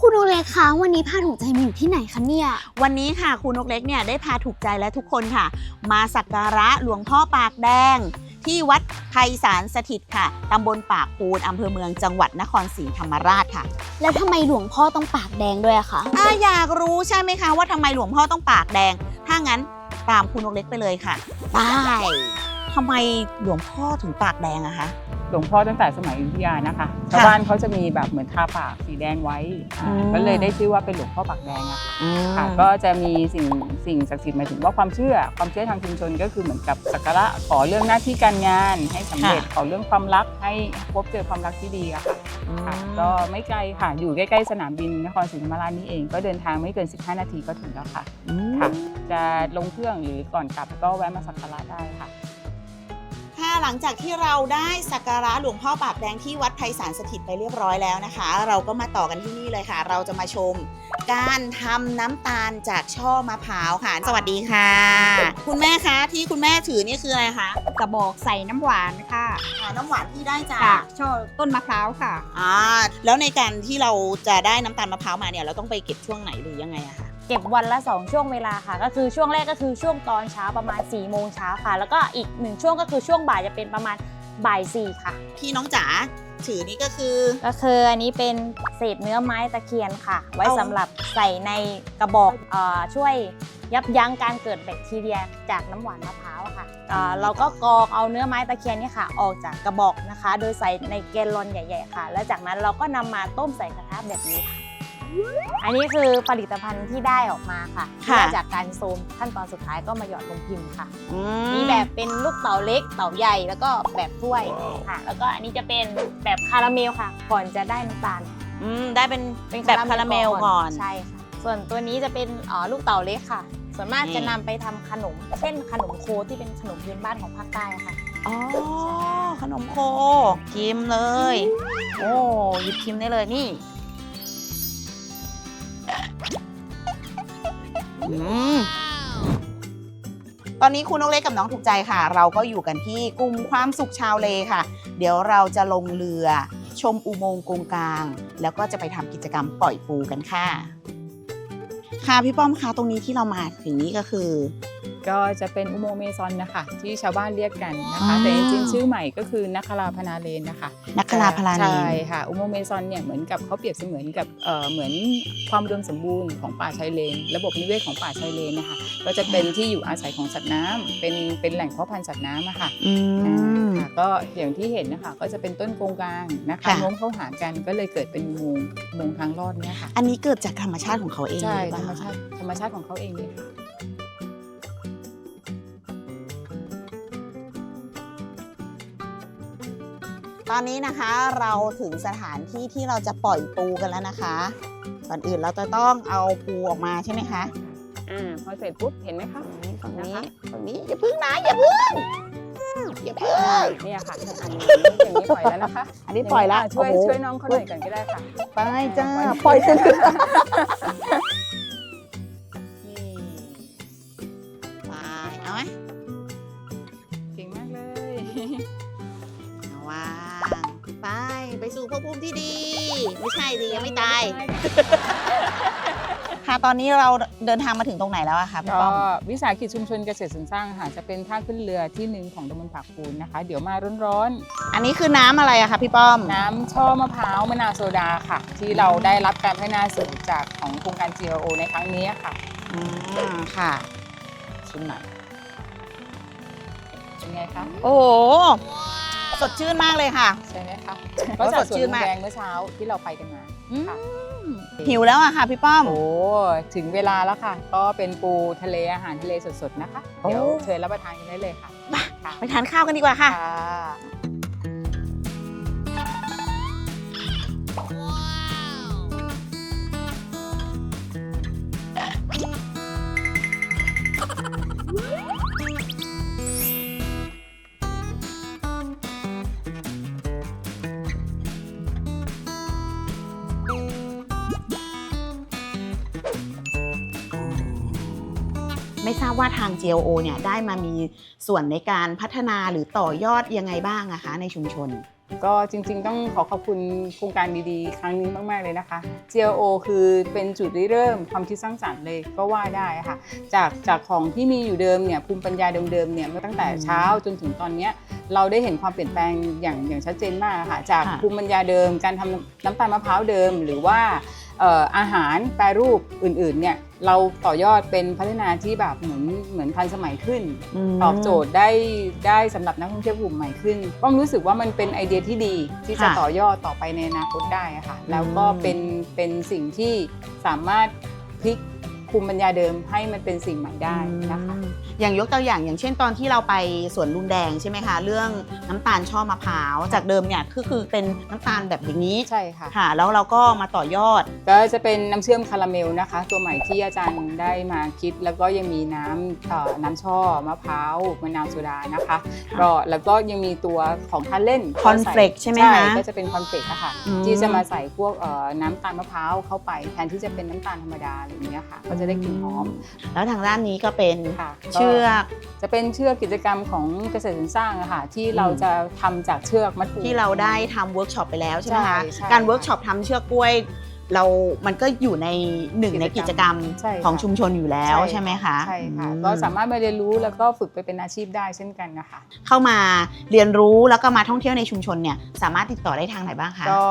คุณโอเล็กคะวันนี้พาถูกใจมาอยู่ที่ไหนคะเนี่ย วันนี้ค่ะครูนกเล็กเนี่ยได้พาถูกใจและทุกคนค่ะ มาสักการะหลวงพ่อปากแดง ที่วัดไพศาลสถิตค่ะตำบลปากปูนอำเภอเมืองจังหวัดนครศรีธรรมราชค่ะ แล้วทำไมหลวงพ่อต้องปากแดงด้วยอะคะอ่าอยากรู้ใช่ไหมคะว่าทำไมหลวงพ่อต้องปากแดง ถ้างั้นตามครูนกเล็กไปเลยค่ะ ไปทำไมหลวงพ่อถึงปากแดงอะคะ หลวงพ่อตั้งแต่สมัยอยุธยานะคะชาวบ้านเขาจะมีแบบเหมือนทาปากสีแดงไว้อ่าอืม ก็เลยได้ชื่อว่าเป็นหลวงพ่อปากแดงอะค่ะอืมค่ะ ก็จะมีสิ่งสิ่งศักดิ์สิทธิ์หมายถึงว่าความเชื่อ ความเชื่อทางชุมชนก็คือเหมือนกับสักการะขอเรื่องหน้าที่การงาน ให้สำเร็จขอเรื่องความรักให้พบเจอความรักที่ดีอะค่ะ ค่ะก็ไม่ไกลค่ะ อยู่ใกล้ ๆ สนามบินนครศรีธรรมราชนี่เอง ก็เดินทางไม่เกิน 15 นาทีก็ถึงแล้วค่ะอืมค่ะ จะลงเครื่องหรือก่อนกลับก็แวะมาสักการะได้ค่ะค่ะ หลังจากที่เราได้สักการะหลวงพ่อปากแดงที่วัดไพศาลสถิตไปเรียบร้อยแล้วนะคะ เราก็มาต่อกันที่นี่เลยค่ะ เราจะมาชม การทำน้ำตาลจากช่อมะพร้าวค่ะ สวัสดีค่ะ คุณแม่คะที่คุณแม่ถือนี่คืออะไรคะกระบอกใส่น้ำหวานค่ะอ่าน้ำหวานที่ได้จาจากกช่อต้นมะพร้าวค่ะ อ่าแล้วในการที่เราจะได้น้ำตาลมะพร้าวมาเนี่ยเราต้องไปเก็บช่วงไหนหรือยังไงอะคะ เก็บวันละ 2 ช่วงเวลาค่ะ ก็คือช่วงแรกก็คือช่วงตอนเช้าประมาณ4ี่โมงเช้าค่ะ แล้วก็อีกหนึ่งช่วงก็คือช่วงบ่ายจะเป็นประมาณบ่ายสี่ค่ะ ที่น้องจ๋าถือนี่ก็คือ ก็คืออันนี้เป็นเศษเนื้อไม้ตะเคียนค่ะ ไว้เอา สำหรับใส่ในกระบอกเอ่อช่วยยับยั้งการเกิดแบคทีเรียจากน้ำหวานมะพร้าวอะค่ะเอ่อเราก็กรองเอาเนื้อไม้ตะเคียนเนี่ยค่ะ ออกจากกระบอกนะคะ โดยใส่ในแกลลอนใหญ่ ๆ ค่ะ แล้วจากนั้นเราก็นำมาต้มใส่กระทะแบบนี้ค่ะ อันนี้คือผลิตภัณฑ์ที่ได้ออกมาค่ะที่ได้จากการโซมขั้นตอนสุดท้ายก็มาหยอดลงพิมพ์ค่ะ อืมีแบบเป็นลูกเต๋าเล็กเต๋าใหญ่แล้วก็แบบถ้วยค่ะ แล้วก็อันนี้จะเป็นแบบคาราเมลค่ะ ก่อนจะได้น้ำตาลอืมได้เป็นแบบคาราเมลก่อน ใช่ค่ะ ส่วนตัวนี้จะเป็นเอ่อลูกเต๋าเล็กค่ะ ส่วนมากนี่ จะนำไปทำขนม เช่นขนมโคที่เป็นขนมพื้นบ้านของภาคใต้ค่ะ อ๋อขนมโคชิมเลย โอ้หยิบชิมได้เลยนี่ ตอนนี้คุณนกเล็กกับน้องถูกใจค่ะ เราก็อยู่กันที่กลุ่มความสุขชาวเลค่ะ เดี๋ยวเราจะลงเรือ ชมอุโมงค์กงกลาง แล้วก็จะไปทำกิจกรรมปล่อยปูกันค่ะ ค่ะพี่ป้อมคะตรงนี้ที่เรามาถึงนี้ก็คือ ก็จะเป็นอุโมงค์เมซอนนะคะ ที่ชาวบ้านเรียกกันนะคะอ่าแต่จริงๆชื่อใหม่ก็คือนักคราพนาเลนนะคะนักกลาพลานีใช่ค่ะอุโมงค์เมซอนเนี่ยเหมือนกับเขาเปรียบเสมือนกับเอ่อเหมือนความอุดมสมบูรณ์ของป่าชายเลน ระบบนิเวศของป่าชายเลนนะคะก็จะเป็นที่อยู่อาศัยของสัตว์น้ำเป็นเป็นแหล่งเพาะพันธุ์สัตว์น้ำอะค่ะอืมค่ะก็อย่างที่เห็นนะคะก็จะเป็นต้นโกงกลางนะคะค่ะโน้มเข้าหากันก็เลยเกิดเป็นอุโมงค์อุโมงค์ทางลอดเนี่ยค่ะอันนี้เกิดจากธรรมชาติของเขาเองใช่หรือเปธรล่รมชาติธรรมชาติของเขาเองเลยค่ะ ตอนนี้นะคะเราถึงสถานที่ที่เราจะปล่อยปูกันแล้วนะคะ ก่อนอื่นเราจะต้องเอาปูออกมาใช่ไหมคะอ่าพอเสร็จปุ๊บเห็นไหมคะฝั่งนี้นะคะฝั่งนี้อย่าพึ่งนะอย่าพึ่งอย่าพึ่งเนี่ยค่ะอันนี้อย่างนี้ปล่อยแล้วนะคะ อันนี้ปล่อยละางนี้ช่วยโอ้โหช่วยน้องเขาหน่อยก่อนก็ได้ค่ะไปจ้าปปล่ล่ออยยสินี่ไปเอาไหมเก่งมากเลยเอาวาง ไปไปสู่ภพภูมิที่ดี ไม่ใช่ดียังไม่ตาย ค่ะตอนนี้เราเดินทางมาถึงตรงไหนแล้วอะคะพี่ก็ป้อม วิสาหกิจชุมชนเกษตรสรรสร้างค่ะจะเป็นท่าขึ้นเรือที่หนึ่งของตำบลปากปูนนะคะ เดี๋ยวมาร้อนอันนี้คือน้ำอะไรอะคะพี่ป้อม ๆ น้ำช่อมะพร้าวมะนาวโซดาค่ะ ที่เราได้รับการพัฒนาสูตรจากของโครงการ GLO ในครั้งนี้ค่ะ อืมค่ะ ชิมหน่อยเป็นไงคะ โอ้โห สดชื่นมากเลยค่ะ ใช่ไหมคะก็ก็สจากดสวนชื่นลุงมากแดงเมื่อเช้าที่เราไปกันมาค่ะหิวแล้วอะค่ะพี่ป้อม โอ้ถึงเวลาแล้วค่ะ ก็เป็นปูทะเลอาหารทะเลสดๆนะคะโอ้เดี๋ยวเชิญรับประทานกันได้เลยค่ะค่ะไปทานข้าวกันดีกว่าค่ะ ไม่ทราบว่าทาง GLO เนี่ยได้มามีส่วนในการพัฒนาหรือต่อยอดยังไงบ้างอะคะในชุมชน ก็จริงๆ ต้องขอขอบคุณโครงการดีๆ ครั้งนี้มากๆเลยนะคะ GLO คือเป็นจุดริเริ่มความคิดสร้างสรรค์เลยก็ว่าได้ค่ะ จากจากของที่มีอยู่เดิมเนี่ยภูมิปัญญาเดิมๆเนี่ยตั้งแต่เช้าจนถึงตอนเนี้ยเราได้เห็นความเปลี่ยนแปลงอย่างอย่างชัดเจนมากค่ะ จากค่ะภูมิปัญญาเดิม การทำน้ำตาลมะพร้าวเดิม หรือว่าเอ่ออาหารแปรรูปอื่นๆเนี่ยเราต่อยอดเป็นพัฒนาที่แบบเหมือนเหมือนทันสมัยขึ้น ตอบโจทย์ได้ได้สำหรับนักท่องเที่ยวกลุ่มใหม่ขึ้นก็รู้สึกว่ามันเป็นไอเดียที่ดีที่จะค่ะต่อยอดต่อไปในอนาคตได้อะค่ะ แล้วก็อืมเป็นเป็นสิ่งที่สามารถพลิกภูมิปัญญาเดิมให้มันเป็นสิ่งใหม่ได้นะคะ อืมอย่างยกตัวอย่างอย่างเช่นตอนที่เราไปสวนลุงแดงใช่ไหมคะ เรื่องน้ำตาลช่อมะพร้าว จากเดิมเนี่ยคือคือเป็นน้ำตาลแบบอย่างนี้ใช่ค่ะค่ะ แล้วเราก็มาต่อยอด ก็จะเป็นน้ำเชื่อมคาราเมลนะคะ ตัวใหม่ที่อาจารย์ได้มาคิด แล้วก็ยังมีน้ำเอ่อน้ำช่อมะพร้าวมะนาวโซดานะคะก็แล้วก็ยังมีตัวของทานเล่น Cornflake ใช่ไหมคะใช่ก็จะเป็นคอนเฟกอะค่ะอืมที่จะมาใส่พวกเอ่อน้ำตาลมะพร้าวเข้าไป แทนที่จะเป็นน้ำตาลธรรมดาอะไรอย่างเงี้ยค่ะ ก็จะได้กลิ่นหอม แล้วทางด้านนี้ก็เป็นค่ะเชือก จะเป็นเชือกกิจกรรมของเกษตรสรรสร้างอะค่ะที่เราจะทำจากเชือกมัดปูที่เราได้ทำเวิร์กช็อปไปแล้วใช่ไหมคะ ใช่ใช่ การเวิร์กช็อปทำเชือกกล้วย เรามันก็อยู่ในหนึ่งในกิจกรรมใช่ค่ะ ของชุมชนอยู่แล้วใช่ไหมคะใช่ค่ะอืม ก็สามารถมาเรียนรู้แล้วก็ฝึกไปเป็นอาชีพได้เช่นกันนะคะ เข้ามาเรียนรู้แล้วก็มาท่องเที่ยวในชุมชนเนี่ยสามารถติดต่อได้ทางไหนบ้างคะ ก็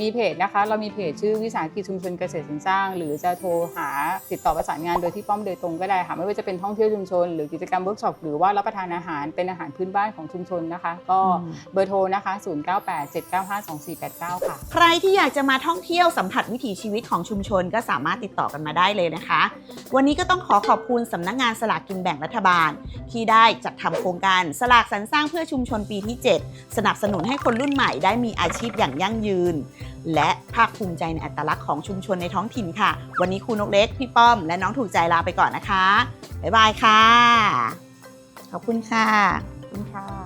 มีเพจนะคะ เรามีเพจชื่อวิสาหกิจชุมชนเกษตรสรรสร้าง หรือจะโทรหาติดต่อประสานงานโดยที่ป้อมโดยตรงก็ได้ค่ะ ไม่ว่าจะเป็นท่องเที่ยวชุมชน หรือกิจกรรมเวิร์กช็อปหรือว่ารับประทานอาหารเป็นอาหารพื้นบ้านของชุมชนนะคะ ก็อืม เบอร์โทรนะคะ 0987952489 ค่ะ ใครที่อยากจะมาท่องเที่ยวสัมผัสวิถีชีวิตของชุมชนก็สามารถติดต่อกันมาได้เลยนะคะ วันนี้ก็ต้องขอขอบคุณสำนักงานสลากกินแบ่งรัฐบาล ที่ได้จัดทำโครงการสลากสรรสร้างเพื่อชุมชนปีที่ 7 สนับสนุนให้คนรุ่นใหม่ได้มีอาชีพอย่างยั่งยืน และภาคภูมิใจในอัตลักษณ์ของชุมชนในท้องถิ่นค่ะ วันนี้ครูนกเล็กพี่ป้อม และน้องถูกใจลาไปก่อนนะคะบ๊ายบายค่ะขอบคุณค่ะขอบคุณค่ะ